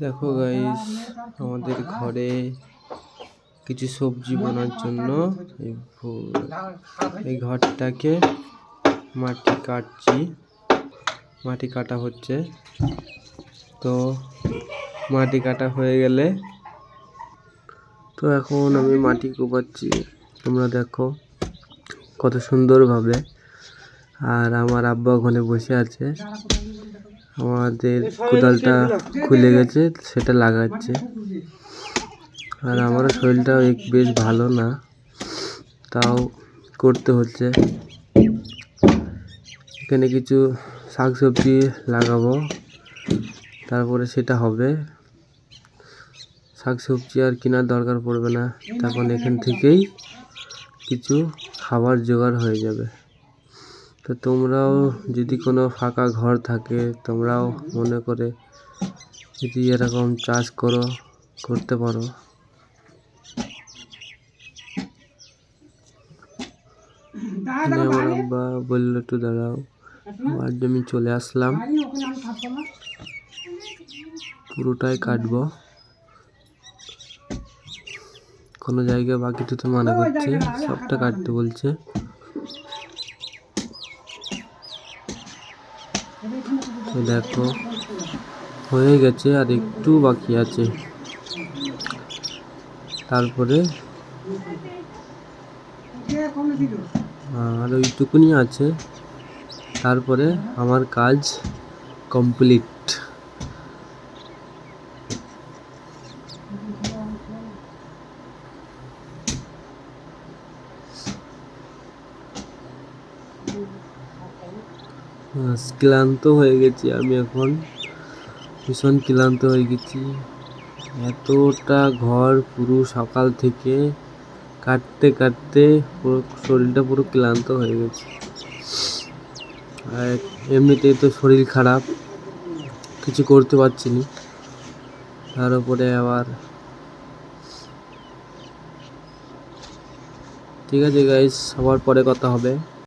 দেখো গাইস আমাদের ঘরে কিছু সবজি বোনার জন্য এই ঘরটাকে মাটি কাটছি। মাটি কাটা হচ্ছে। তো মাটি কাটা হয়ে গেলে তো এখন আমি মাটি কোপাচ্ছি। তোমরা দেখো কত সুন্দরভাবে। আর আমার আব্বা ওখানে বসে আছে। আমাদের কোদালটা খুলে গেছে সেটা লাগাচ্ছে। আর আমারও শরীরটাও বেশ ভালো না তাও করতে হচ্ছে। এখানে কিছু শাকসবজি লাগাবো তারপরে সেটা হবে। শাকসবজি আর কেনার দরকার পড়বে না তখন এখান থেকেই কিছু খাবার জোগাড় হয়ে যাবে। তো তোমরাও যদি কোনো ফাঁকা ঘর থাকে তোমরাও মনে করে যদি এরকম চাষ করো করতে পারো। আমার আব্বা বলল একটু দাঁড়াও আর আমি চলে আসলাম। পুরোটাই কাটবো। কোনো জায়গায় বাকি তো মানা করছে সবটা কাটতে বলছে। দেখো, হয়ে গেছে আর একটু বাকি আছে। তারপরে আর ওইটুকুনি আছে। তারপরে আমার কাজ কমপ্লিট ক্লান্ত হয়ে গেছি আমি এখন। ভীষণ ক্লান্ত হয়ে গেছি। এতটা ঘর পুরো সকাল থেকে কাটতে কাটতে পুরো শরীরটা পুরো ক্লান্ত হয়ে গেছে। আর এমনিতেই তো শরীর খারাপ, কিছু করতে পারছি না। তার উপরে আবার ঠিক আছে গাইস সবার পরে কথা হবে।